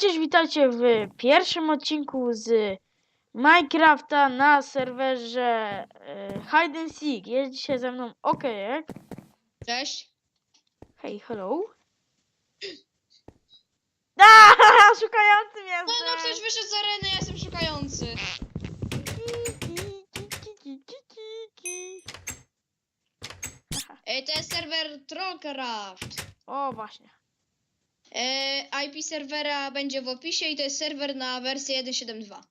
Cześć, witajcie w pierwszym odcinku z Minecrafta na serwerze e, Hide and Seek. Jest dzisiaj ze mną Okejek. Cześć. Hej, hello. Da, szukającym No, no ktoś wyszedł z areny, ja jestem szukający. Ej, to jest serwer Trollcraft. O, właśnie. E, IP serwera będzie w opisie i to jest serwer na wersję 1.7.2.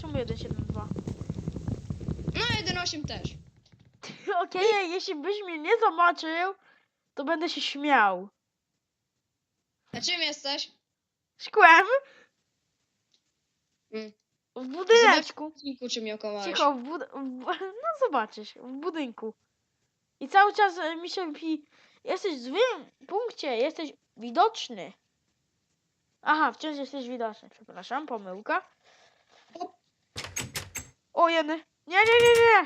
Czemu 172? No, 1.8 też. Okej, jeśli byś mnie nie zobaczył, to będę się śmiał. A czym jesteś? Szkłem Mm. w budyneczku. Czym. Cicho, w bud- w, no zobaczysz, w budynku. I cały czas e, mi się pi... Jesteś w złym punkcie, jesteś widoczny. Aha, wciąż jesteś widoczny, przepraszam, pomyłka. O, jeny. Nie, nie, nie, nie!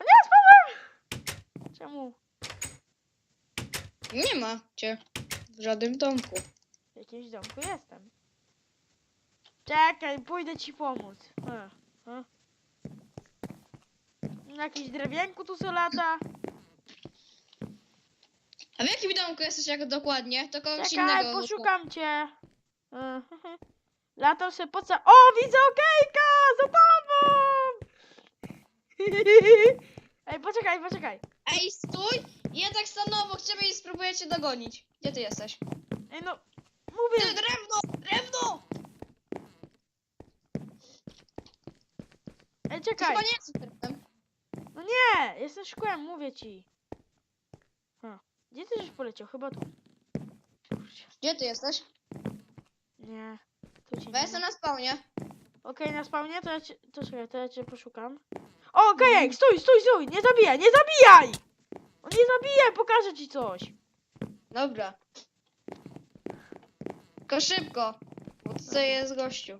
Nie, spadłem! Czemu? Nie ma cię w żadnym domku. W jakimś domku jestem. Czekaj, pójdę ci pomóc. E, e. Na jakimś drewienku tu se lata. A w jakim domku jesteś jako dokładnie? To kogoś Czekaj, innego. poszukam cię. E, Latam się po ca... O, widzę okejka! Za tobą! Ej, poczekaj, poczekaj. Ej, stój! Ja tak stanął obok ciebie i spróbuję cię dogonić. Gdzie ty jesteś? Ej, no, Ty, mówię. drewno! Drewno! Ej, Ty czekaj. chyba nie drewnem. No nie, jestem szkłem, mówię ci. Gdzie ty żeś poleciał? Chyba tu. Gdzie ty jesteś? Nie. Tu cię Bo nie jestem na spawnie. Okej, na spawnie, to ja cię, to czekaj, to ja cię poszukam. O, okej, stój, stój, stój, nie zabijaj, nie zabijaj! O, nie zabijaj, pokażę ci coś. Dobra. Tylko szybko, bo tutaj jest gościu.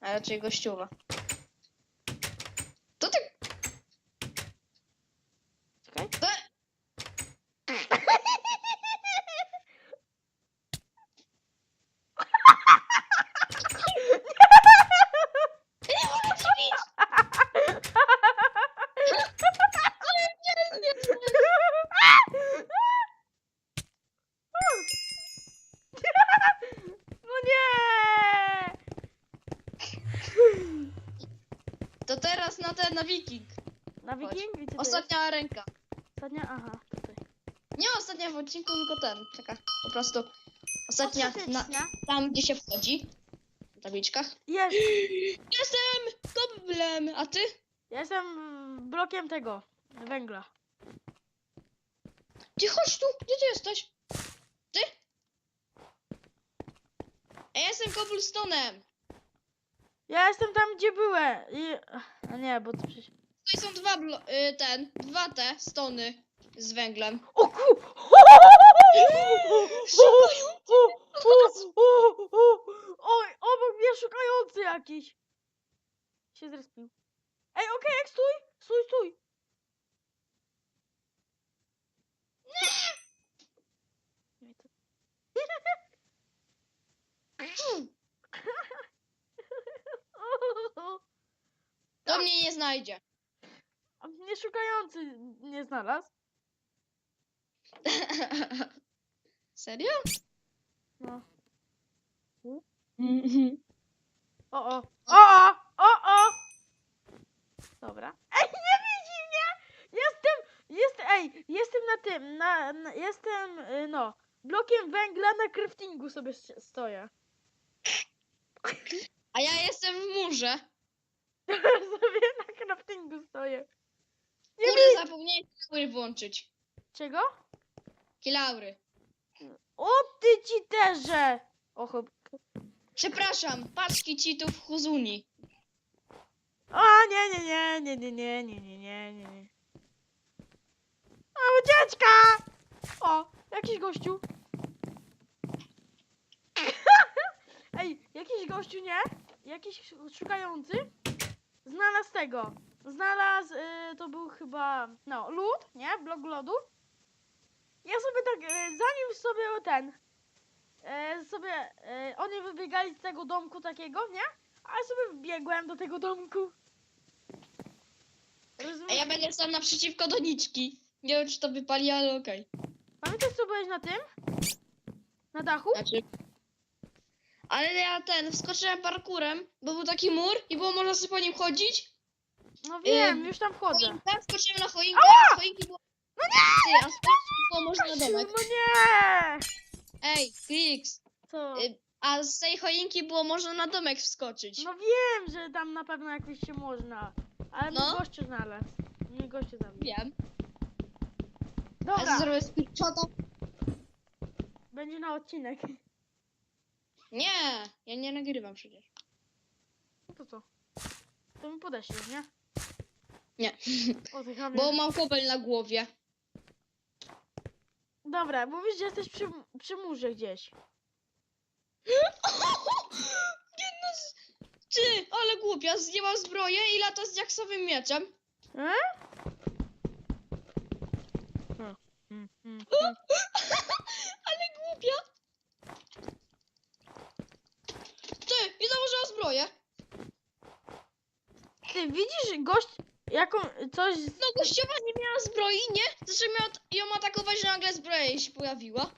A raczej gościuwa. To ty... Czekaj. To... Nie mogę zrobić! No nie! To na na wiking. Na wiking? Gdzie to? Ostatnia ręka. Ostatnia? Aha, tutaj. Nie ostatnia w odcinku, tylko ten. Taka, po prostu. Ostatnia, na, Ostateczna. tam gdzie się wchodzi. W tabliczkach. Jest! Jestem goblem, a ty? Ja jestem blokiem tego, węgla. Ty chodź tu, gdzie ty jesteś? Ty? Ja jestem cobblestone'em. Ja jestem tam, gdzie byłem. I... A nie, bo to przecież... Tutaj są dwa blo- y, ten, dwa te stony z węglem. O ku... Oj, obok mnie szukający jakiś. Się zrespił. Ej, okej, jak stój! Stój, stój! Nie! to- To mnie nie znajdzie. A mnie szukający nie znalazł. Serio? No. O, o. O, o, o, o! Dobra. Ej, nie widzi mnie! Jestem, jest, ej, jestem na tym, na, na jestem, y, no, blokiem węgla na craftingu sobie st- stoję. A ja jestem w murze. Sobie na craftingu stoję. Nie Kurde, widzi. zapomniałem kilaury włączyć. Czego? Kilaury. O, ty ci terze! O, chyba. Przepraszam, paczki cheatów Huzuni. A, nie, nie, nie, nie, nie, nie, nie, nie, nie, nie, nie. A, ucieczka! O, jakiś gościu. Ej, jakiś gościu, nie? Jakiś szukający znalazł tego. Znalazł, y, to był chyba, no, lód, nie? Blok lodu. ja sobie tak, e, zanim sobie ten, e, sobie, e, oni wybiegali z tego domku takiego, nie? A ja sobie wbiegłem do tego domku. A Rozumiesz? ja będę sam naprzeciwko doniczki. Nie wiem, czy to wypali, ale okej. Pamiętasz co byłeś na tym? Na dachu? Znaczy... Ale ja ten, wskoczyłem parkurem, bo był taki mur i było można sobie po nim chodzić. No wiem, Ym, już tam wchodzę. Choinka, wskoczyłem na choinkę, a z choinki było... No nie! Ty, a z choinki było można na domek. No nie! Ej, Krix, Co? y, a z tej choinki było można na domek wskoczyć. No wiem, że tam na pewno jakoś się można. Ale No. no. gościu znalazł. Nie gościu zabił. Wiem. Dobra, zrobię screenshota? będzie na odcinek. Nie, ja nie nagrywam przecież. No to co? To mi podeślesz, nie? Nie. Bo mam kobel na głowie. Dobra, mówisz, że jesteś przy, przy murze gdzieś. Jedna z... Ty, ale głupia, zdjęła zbroję i lata z jaksowym mieczem. E? Hmm, hmm, hmm. ale głupia. Ty, i Ty widzisz gość, jaką, coś, z- No gościowa nie miała zbroi, nie? Zaczęła miała ją atakować, że nagle zbroja jej się pojawiła.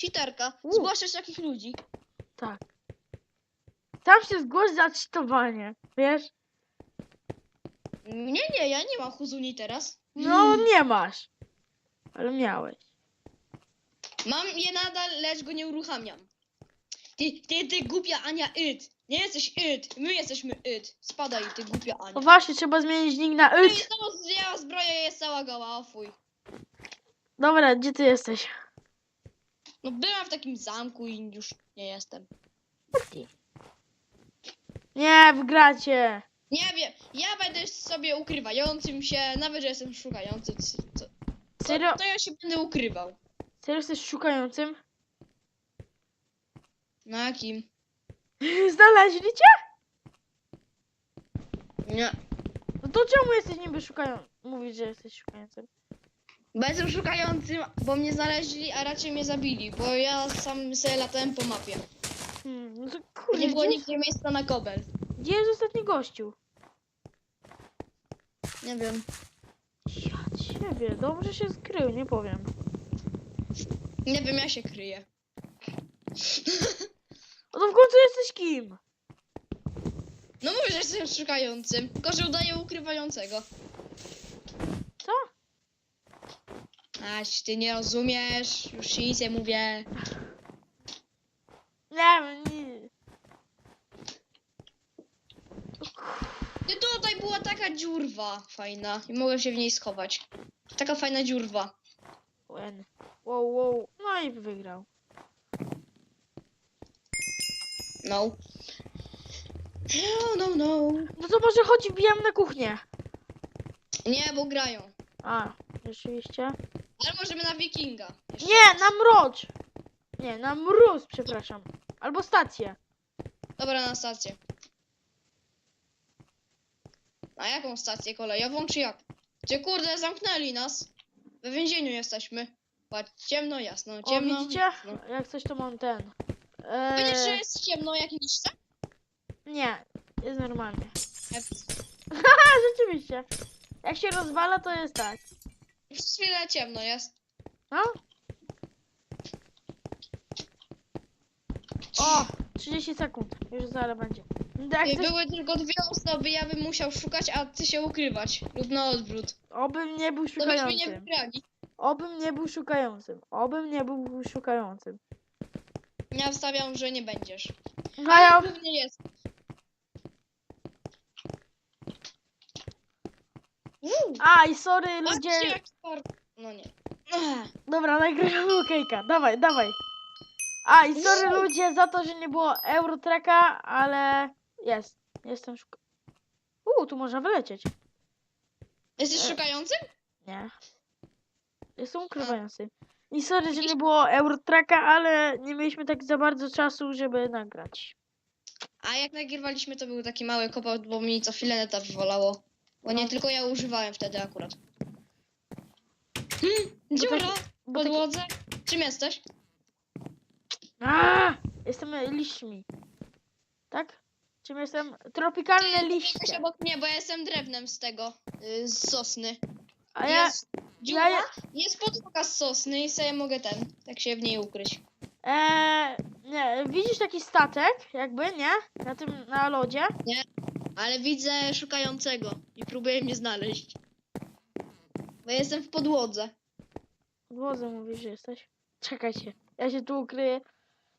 Cheaterka. U. Zgłaszać takich ludzi. tak. Tam się zgłoś za czytowanie, wiesz? Nie, nie, ja nie mam huzuni teraz. No, nie masz. Ale miałeś. Mam je nadal, lecz go nie uruchamiam. Ty, ty, ty głupia Ania It. Nie jesteś It, my jesteśmy It. Spadaj, ty głupia Ania. O właśnie, trzeba zmienić nick na No i YT. znowu zdjęła zbroję jest cała goła, o fuj. Dobra, gdzie ty jesteś? No byłam w takim zamku i już nie jestem. Nie, wygracie. Nie wiem, ja będę sobie ukrywającym się, nawet że jestem szukający. c- Co, co, Serio? to ja się będę ukrywał. Serio jesteś szukającym? Na kim? Znaleźli cię? Nie. No to czemu jesteś niby szukającym? Mówisz, że jesteś szukającym. Bo jestem szukającym, bo mnie znaleźli, a raczej mnie zabili, bo ja sam sobie latałem po mapie. Hmm, no to kurde, Nie było gdzie, nigdzie miejsca na kobel. gdzie jest ostatni gościu? Nie wiem. Ja ciebie, dobrze się skrył, nie powiem. Nie wiem, ja się kryję. No to w końcu jesteś kim? No mówię, że jestem szukającym, tylko że udaję ukrywającego. Co? Aś, ty nie rozumiesz, już ci nic nie mówię. Nie wiem, nie. Ty tutaj była taka dziurwa fajna i mogłem się w niej schować. Taka fajna dziurwa. Wow, wow. No i wygrał. No. No, no, no. No to może chodź, wbijam na kuchnię. Nie, bo grają. A, rzeczywiście. Ale możemy na wikinga. Jeszcze Nie, na mrocz. Nie, na mróz, przepraszam. Albo stację. Dobra, na stację. Na jaką stację kolejową, czy jak? Czy kurde, zamknęli nas? We więzieniu jesteśmy. Patrz, ciemno, jasno, O, ciemno. widzicie? jasno. Jak coś to mam ten. Widzisz, że Eee, jest ciemno jak niszcze? nie, jest normalnie. Haha, rzeczywiście. Jak się rozwala, to jest tak. Przez chwilę ciemno jest. No? O, 30 sekund. Już zaraz będzie. No Jak I były tylko dwie osoby, ja bym musiał szukać, a ty się ukrywać. Lub na odwrót. obym nie był To byśmy nie szukającym. wygrali. Obym nie był szukającym. Obym nie był szukającym. Ja wstawiam, że nie będziesz. A ja... pewnie jest. Uuu, A, i sorry patrzcie, ludzie. jaki par... No nie. Ech. Dobra, nagrywamy okejka. Dawaj, dawaj. A, i sorry ludzie za to, że nie było Eurotreka, ale jest. Jestem szuka... Uuu, tu można wylecieć. Jesteś E. szukającym? Nie. Jestem ukrywający. I sorry, że nie było Eurotreka, ale nie mieliśmy tak za bardzo czasu, żeby nagrać. A jak nagrywaliśmy, to był taki mały kopał, bo mi co chwilę neta wywalało. Bo nie No. tylko ja używałem wtedy akurat. Hmm, dziura! Bo. Podłodze? Czym jesteś? A, jestem liśćmi. Tak? Czym jestem? Tropikalne Jesteś liście. obok mnie, bo ja jestem drewnem z tego, y, z sosny. A ja... Jest dziura, ja- jest podłoga z sosny i sobie mogę ten, tak się w niej ukryć. E, nie, widzisz taki statek, jakby, nie? Na tym, na lodzie. Ale widzę szukającego i próbuje mnie znaleźć. Bo ja jestem w podłodze. Podłodze mówisz, że jesteś. Czekajcie, ja się tu ukryję.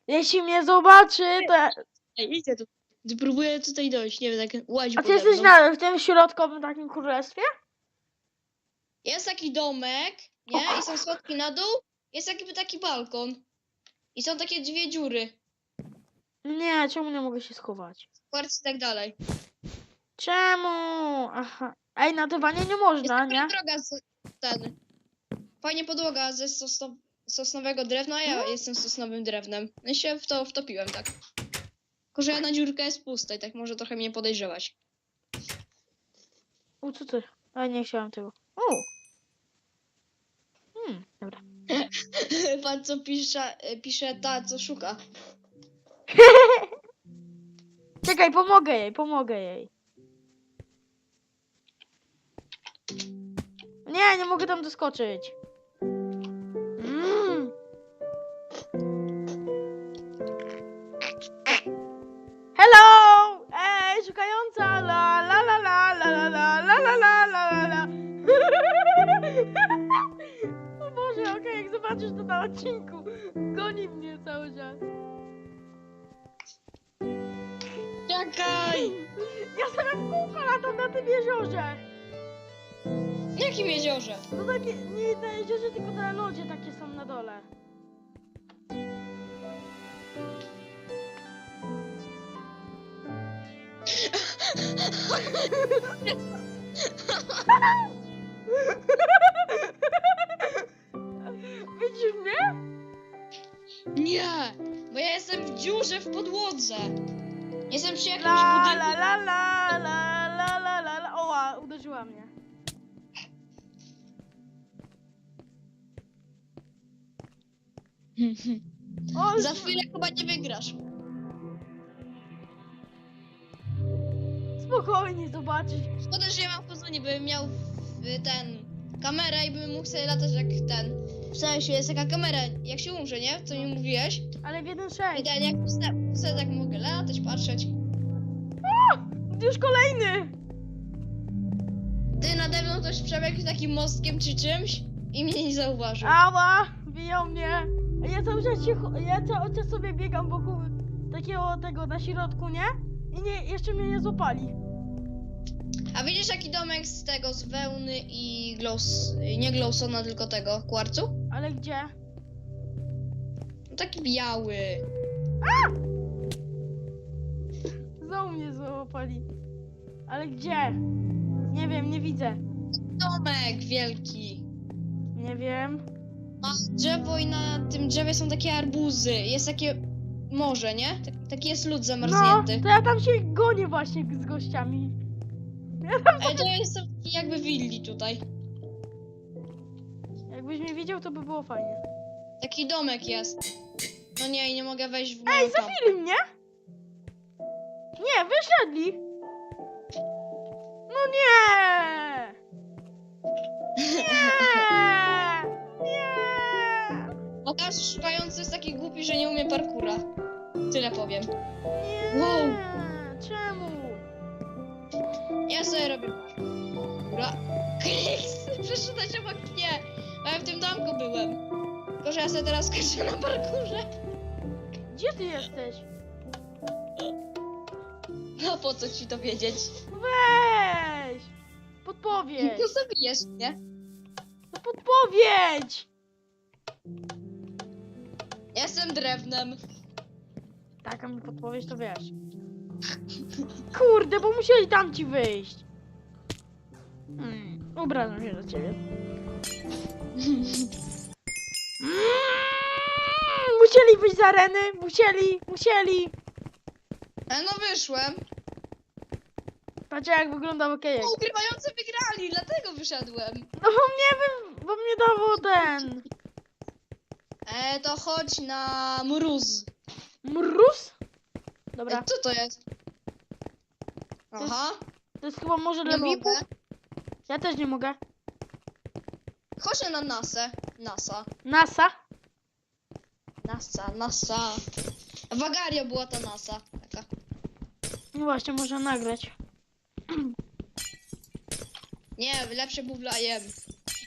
Jeśli mnie zobaczy, to... ja- Ej, tu. Próbuję tutaj dojść, nie wiem, tak łazi A ty jesteś mną. na, w tym środkowym takim królestwie? Jest taki domek, nie? I są schodki na dół. Jest jakby taki balkon. I są takie dwie dziury. Nie, czemu nie mogę się schować? Kwarc i tak dalej. Czemu? Aha. Ej, na dywanie nie Jest można, taka nie? droga z ten. Fajnie podłoga ze sosno, sosnowego drewna, a ja Mhm. jestem sosnowym drewnem. No i się w to wtopiłem, tak. Tylko, że jedna dziurka jest pusta i tak może trochę mnie podejrzewać. U, co ty? A nie chciałam tego. U. Hmm, dobra. Pan co pisze, pisze ta, co szuka. Czekaj, pomogę jej, pomogę jej. Nie, nie mogę tam doskoczyć. Okej, jak zobaczysz to na odcinku. Goni mnie cały czas. Czekaj! Ja sobie w kółko latam na tym jeziorze. W jakim jeziorze? No takie, nie na jeziorze, tylko na lodzie takie są na dole. Widzisz mnie? Nie! Bo ja jestem w dziurze w podłodze. Jestem przy jakimś La budynku. la la la la la la la la Oła, uderzyła mnie. O, Za chwilę chyba nie wygrasz. spokojnie zobaczysz. Szkoda, że ja mam pozonie, bym miał w- ten kamerę i bym mógł sobie latać jak ten. W sensie jest taka kamera, jak się umrze, nie? Co mi mówiłeś? Ale w jeden I sześć. ten, jak wsta- sobie tak mogę latać, patrzeć. Już kolejny. Ty nade mną ktoś przebiegł takim mostkiem czy czymś i mnie nie zauważył. Ała, biją mnie. Ja cały czas się, ja cały czas sobie biegam wokół takiego tego na środku, nie? I nie, jeszcze mnie nie złapali. A widzisz jaki domek z tego, z wełny i glows, nie glowsona, tylko tego, kwarcu? Ale gdzie? No taki biały. Znowu mnie złapali. Ale gdzie? Nie wiem, nie widzę. Domek wielki. Nie wiem. Ma drzewo i na tym drzewie są takie arbuzy. Jest takie morze, nie? Tak- Taki jest lód No, zamarznięty. to ja tam się gonię właśnie z gościami. Ale to jest taki jakby willi tutaj. Jakbyś mnie widział, to by było fajnie. Taki domek jest. No nie, i nie mogę wejść w moją Ej, kampę. zabili mnie! Nie, wyszedli! No nie! Nie! Nie! Pokaż szukający jest taki głupi, że nie umie parkura. Tyle powiem. Nie! Wow. Czemu? Ja sobie robię parkura. Przeszedłeś obok mnie. A ja w tym domku byłem. Tylko, że ja sobie teraz skaczę na parkurze. Gdzie ty jesteś? No po co ci to wiedzieć? Weź! Podpowiedź! No zabijesz mnie. No podpowiedź! Ja Jestem drewnem. Taka mi podpowiedź, to wiesz. Kurde, bo musieli tam ci wyjść. Hmm, obrażam się za ciebie. Mm, musieli wyjść z areny, musieli, musieli. A no wyszłem. Patrzcie jak wygląda okejek. Ukrywający wygrali, dlatego wyszedłem. No bo mnie, wy, bo mnie dawał ten. E, to chodź na mróz. Mróz? E, Dobra, co to jest? Aha, to jest chyba może nie dla VIP. mogę. Ja też nie mogę. Chodź na NASA. NASA. NASA? NASA, NASA. Wagaria była ta NASA. Taka. No właśnie, można nagrać. Nie, lepszy był dla IM.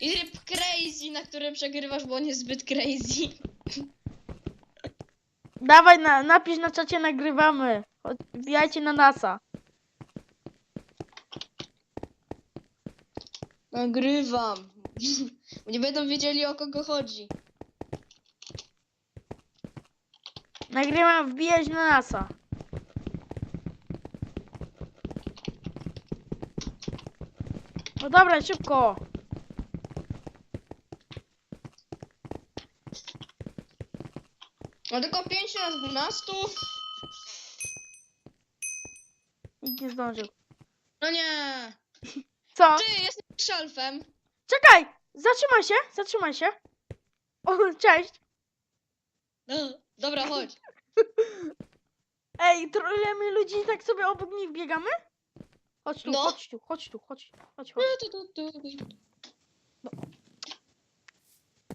I tryb crazy, na którym przegrywasz, bo on jest zbyt crazy. Dawaj, na, napisz na czacie, nagrywamy. Wbijajcie na NASA. Nagrywam. Bo nie będą wiedzieli o kogo chodzi. Nagrywam, wbijać na NASA. No dobra, szybko. No tylko 5 na 12. Nikt nie zdążył. No nie. Co? Ty, jestem szelfem. Czekaj! Zatrzymaj się, zatrzymaj się. O, cześć. No, dobra, chodź. Ej, trolujemy ludzi i tak sobie obok nich biegamy? Chodź tu, No. chodź tu, chodź tu, chodź, chodź, chodź. Tu, tu, tu, tu.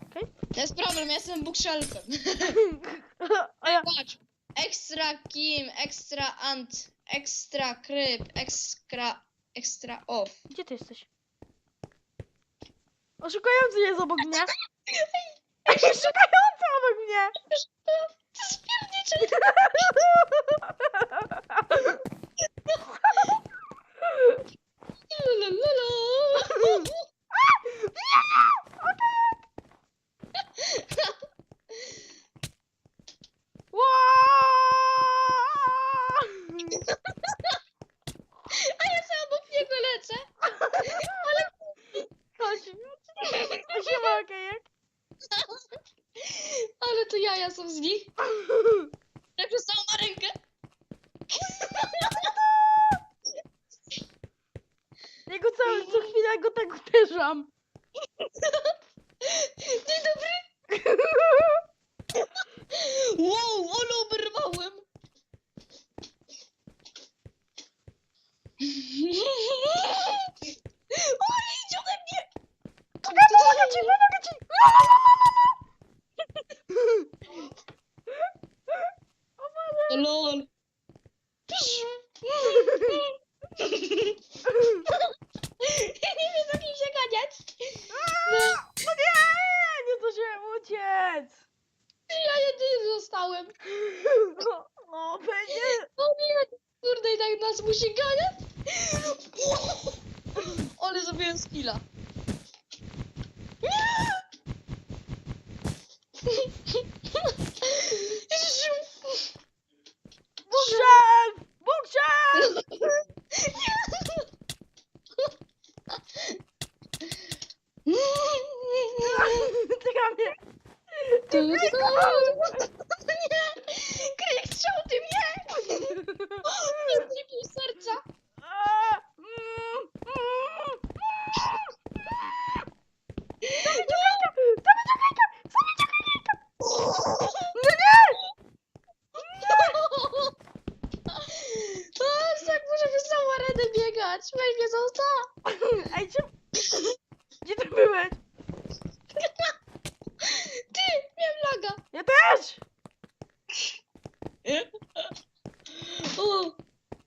Okej. To jest problem, ja jestem bookshelfem. A ja, Patrz. Ekstra kim, ekstra ant, ekstra kryb, ekstra, ekstra off. gdzie ty jesteś? Oszukujący jest obok mnie. Szukający obok mnie. To jest piernicze. Lalalala. Ła! A ja sobie obok niego lecę. Ale, Chodź. Siema, okejek. ale to jaja są z nich. Jak przez całą ma rękę. Ja go cały, co chwilę go tak uderzam. Dzień dobry. Wow, ale oberwałem. O, nie idź ode mnie. Okej, pomogę ci, pomogę ci. La, la, la, la, la, la. Lol. Ja nie wiem, z kim się ganiać. A, No nie, nie zdążyłem uciec. Ja jedyny zostałem. No, no będzie. O nie, kurde, i tak nas musi ganiać. Ale zrobiłem skilla. Bookshelf! Bookshelf! Czekam mnie. Nie! Kryk strzał ty mnie! Nie zdziwił serca! A, mm, mm, Zabij Czekajka! Zabij Czekajka! Zabij Czekajka! No nie! Aż tak muszę przez całą arenę biegać! Weź mnie zostaw! Ej, czym... Gdzie ty byłeś? Ty! Miałem laga! Ja też! O!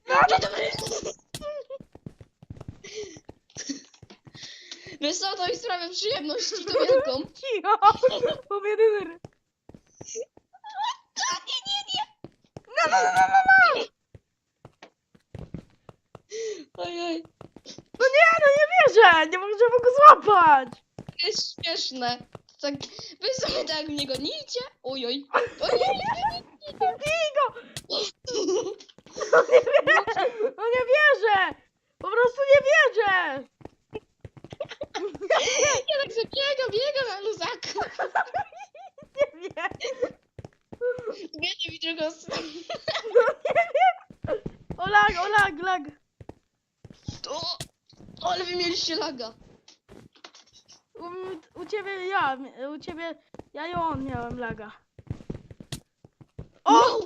No, Dzień dobry! Wiesz co, to mi sprawia przyjemność to wielką. Cicho! Powiedz Nie, nie, nie! No, no, no, no, no, no! Ojej, No nie, no nie wierzę! Nie złapać! to jest śmieszne. Tak, wy sobie tak mnie gonicie? Ojoj. Ojej, Bij go! No nie wierzę! No nie wierzę! Po prostu nie wierzę! ja tak sobie biegam, biegam na luzaku. Nie wiem! Biegam i drugą stronę. No nie wiem! O lag, o lag, lag! O, ale wy mieliście laga. U, u ciebie ja, u ciebie Ja i on miałem laga. O! O!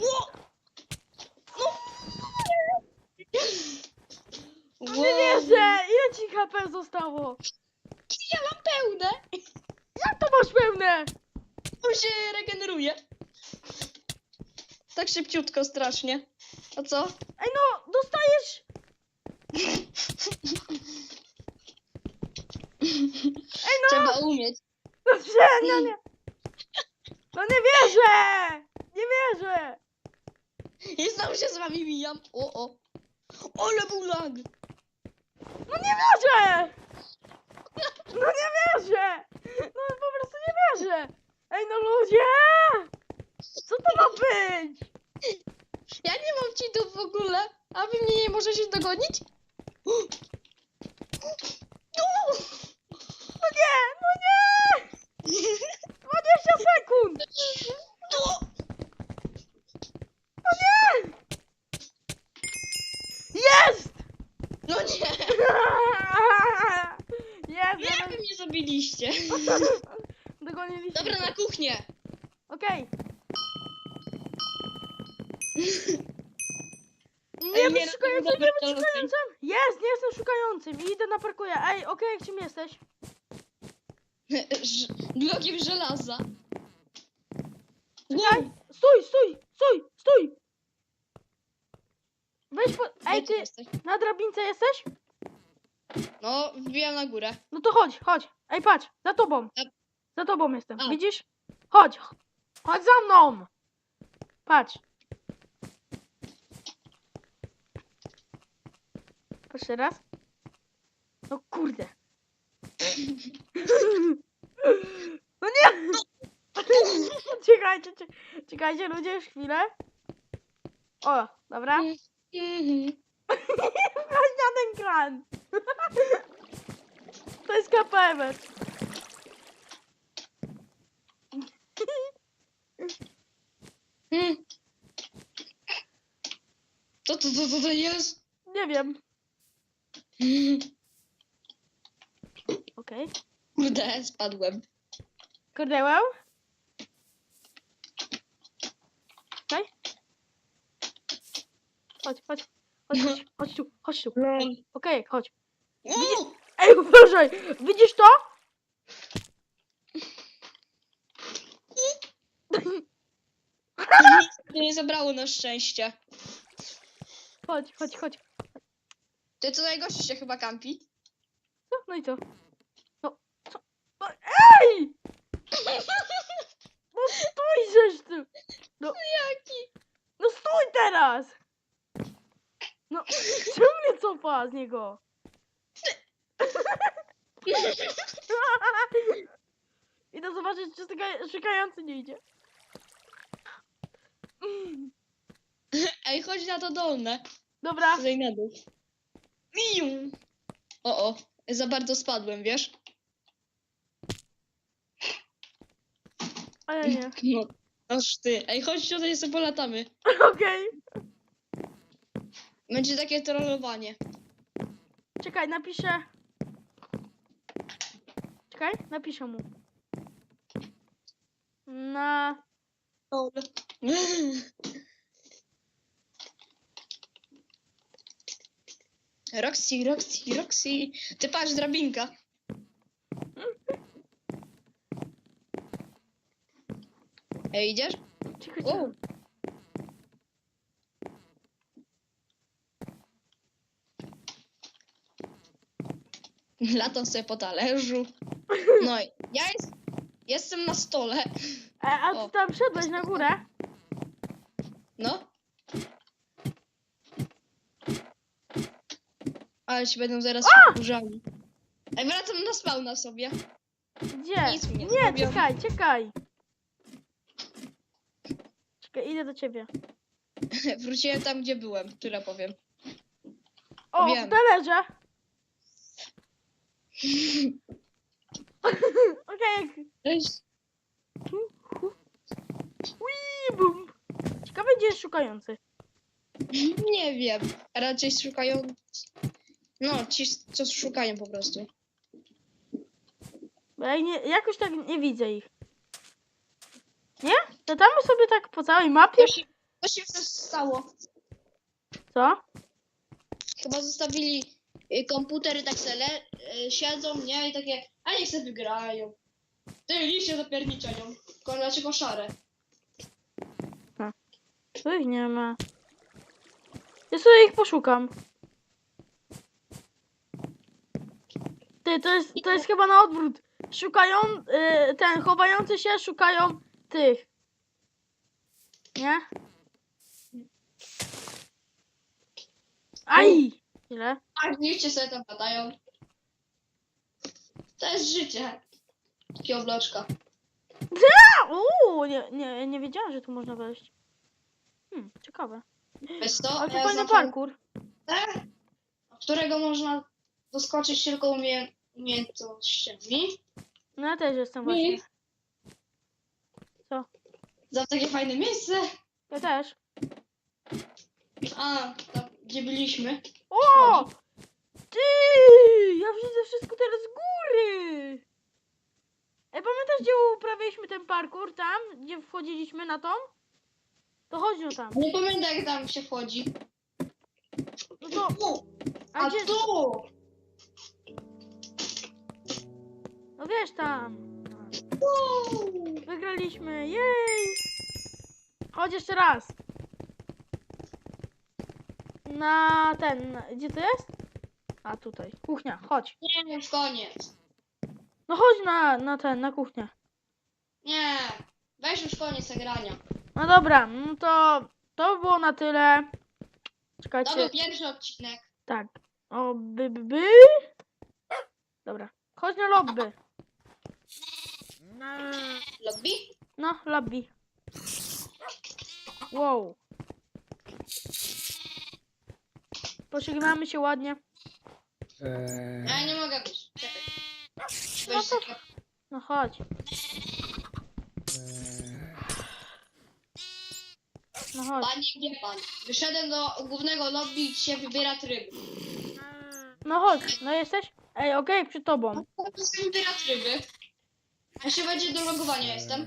Ło! No! Nie wierzę! Ile ci HP zostało? Ja mam pełne! Jak to masz pełne? On się regeneruje. Tak szybciutko, strasznie. A co? Ej no, dostajesz... Ej no! Trzeba umieć. Dobrze, no nie... No nie wierzę! Nie wierzę! I znowu się z wami mijam. O, o. Ole był lag. No nie wierzę! No nie wierzę! No po prostu nie wierzę! Ej no ludzie! Co to ma być? Ja nie mam cheatów w ogóle. A wy mnie nie możecie dogonić? No! No nie, no nie! 20 sekund! No! No nie! Jest! No nie! Jest! Nie wy mnie zabiliście. Dogoniliśmy. Dobra, na kuchnię. Okej. Nie Ej, być nie, szukającym, dobra, nie być to lepiej. szukającym! Jest, nie jestem szukającym i idę na parkuję. Ej, okej, jak czym jesteś? Ż- Blokiem żelaza. Czekaj! Wow. Stój, stój, stój, stój! Weź po... Ej, ty jesteś? na drabince jesteś? No, wbijam na górę. No to chodź, chodź. Ej, patrz, za tobą. Za tobą jestem, A. widzisz? Chodź, chodź za mną! Patrz. Patrz teraz. No kurde. No nie! Czekajcie, czek- czekajcie ludzie, już chwilę. O, dobra. Mhm. Ten kran. To jest KPM. Mm. Co to, to, to, to jest? Nie wiem. Okej. Kurde, spadłem. Kordełę? Czekaj. Chodź, chodź. Chodź, chodź, chodź tu, chodź tu. Lol. Okej, chodź. O! Ej, uważaj! Widzisz to? Nic mnie nie zabrało na szczęście. Chodź, chodź, chodź. Ty co najgorszy się chyba kampi? No, no i co? No, co? No, ej! No stój, żeś ty! No, Jaki? no stój teraz! No, czemu mnie cofa z niego? Idę zobaczyć, czy tyka- szukający nie idzie. Ej, chodź na to dolne. Dobra, Tutaj na dół. Miu. O, o. Za bardzo spadłem, wiesz? ale nie. No. Aż ty. Ej, chodź tutaj sobie polatamy. Okej. Będzie takie trollowanie. Czekaj, napiszę. Czekaj, napiszę mu. Na. Roxy, Roxy, Roxy. Ty patrz, drabinka. Ej, idziesz? O. Latam sobie po talerzu. No i ja jest, jestem na stole. E, a O. ty tam szedłeś na górę? No. Ale ci będą zaraz wkurzali. Ej, wracam na spawna sobie. Gdzie? Nic nie Nie, zrobią. czekaj, czekaj. Czekaj, idę do ciebie. Wróciłem tam, gdzie byłem, tyle powiem. O, Wiem. w talerze. Okej. Cześć. Ui, bum. Ciekawe, gdzie jest szukający. Nie wiem. Raczej szukają. No, ci, co szukają po prostu. ja ich nie, jakoś tak nie widzę ich. Nie? Latamy sobie tak po całej mapie? To się, to się stało. Co? Chyba zostawili y, komputery tak se le, y, siedzą, nie? I takie, a niech se wygrają. Ty liście zapierniczają. Tylko dlaczego szare? Tu ich nie ma. Ja sobie ich poszukam. Ty, to jest, to jest chyba na odwrót. Szukają, y, ten, chowający się szukają tych. Nie? Aj! Ile? A liście sobie tam padają. To jest życie. Takie obloczka. A, uuu, nie, nie, nie wiedziałam, że tu można wejść. Hmm, ciekawe. Wiesz co? Ale to fajny znam parkour. E, którego można doskoczyć tylko umie, umiejętnościami. No ja też jestem właśnie. Co? Za takie fajne miejsce. Ja też. A, tam gdzie byliśmy. O! Ty! Ja widzę wszystko teraz z góry! Ej, pamiętasz, gdzie uprawialiśmy ten parkour tam? Gdzie wchodziliśmy na tą? To chodź no tam. Nie pamiętam jak tam się wchodzi. No to... Tu! A A gdzie... tu! No wiesz tam. tu. Wygraliśmy, jej! Chodź jeszcze raz. Na ten... Gdzie to jest? A tutaj. Kuchnia, chodź. Nie, już koniec. No chodź na, na ten, na kuchnię. Nie, weź już koniec zagrania. No dobra, no to... To było na tyle. To Czekajcie. był pierwszy odcinek. Tak. O, by, by, by. Dobra. Chodź na lobby. Lobby? No, lobby. Wow. Pożegnamy się ładnie. Ja nie mogę być. Czekaj. No Weź to- takie- No chodź. No chodź. Panie, gdzie pan? Wyszedłem do głównego lobby i się wybiera tryb. No chodź. No jesteś? Ej, okej, przy tobą. To się wybiera tryby. A się będzie do logowania jestem.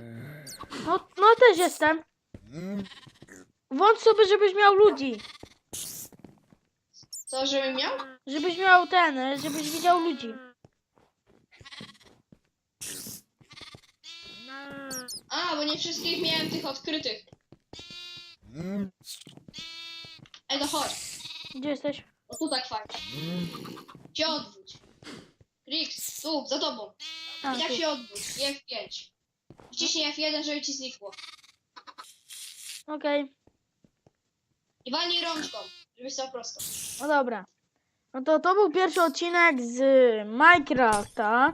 No, no też jestem. Włącz sobie, żebyś miał ludzi. Co, żebym miał? Żebyś miał ten, żebyś widział ludzi. A, bo nie wszystkich miałem tych odkrytych. Ej, to chodź. Gdzie jesteś? O tu tak fajnie. Się odwróć. Krix, tu, za tobą. A, I tak tu. się odwróć. I F5. Wciśnij F1, żeby ci znikło. Okej. I walnij rączką, żeby stał prosto. No dobra. No to to był pierwszy odcinek z Minecrafta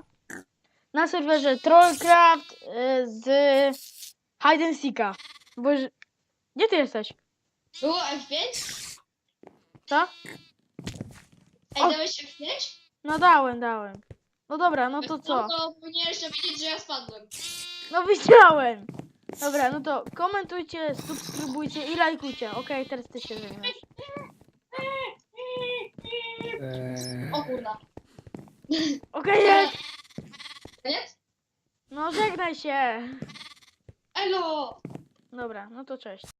na serwerze Trollcraft y, z Hide and Seeka. Bo... że- Gdzie ty jesteś? Było F5? Co? Ej, O. dałeś F5? No dałem, dałem. No dobra, no to No co? to powinieneś wiedzieć, że ja spadłem. No widziałem. Dobra, no to komentujcie, subskrybujcie i lajkujcie. Okej, teraz ty się żegnasz. O kurna. Okej, jest. Koniec? No żegnaj się. Elo! Dobra, no to cześć.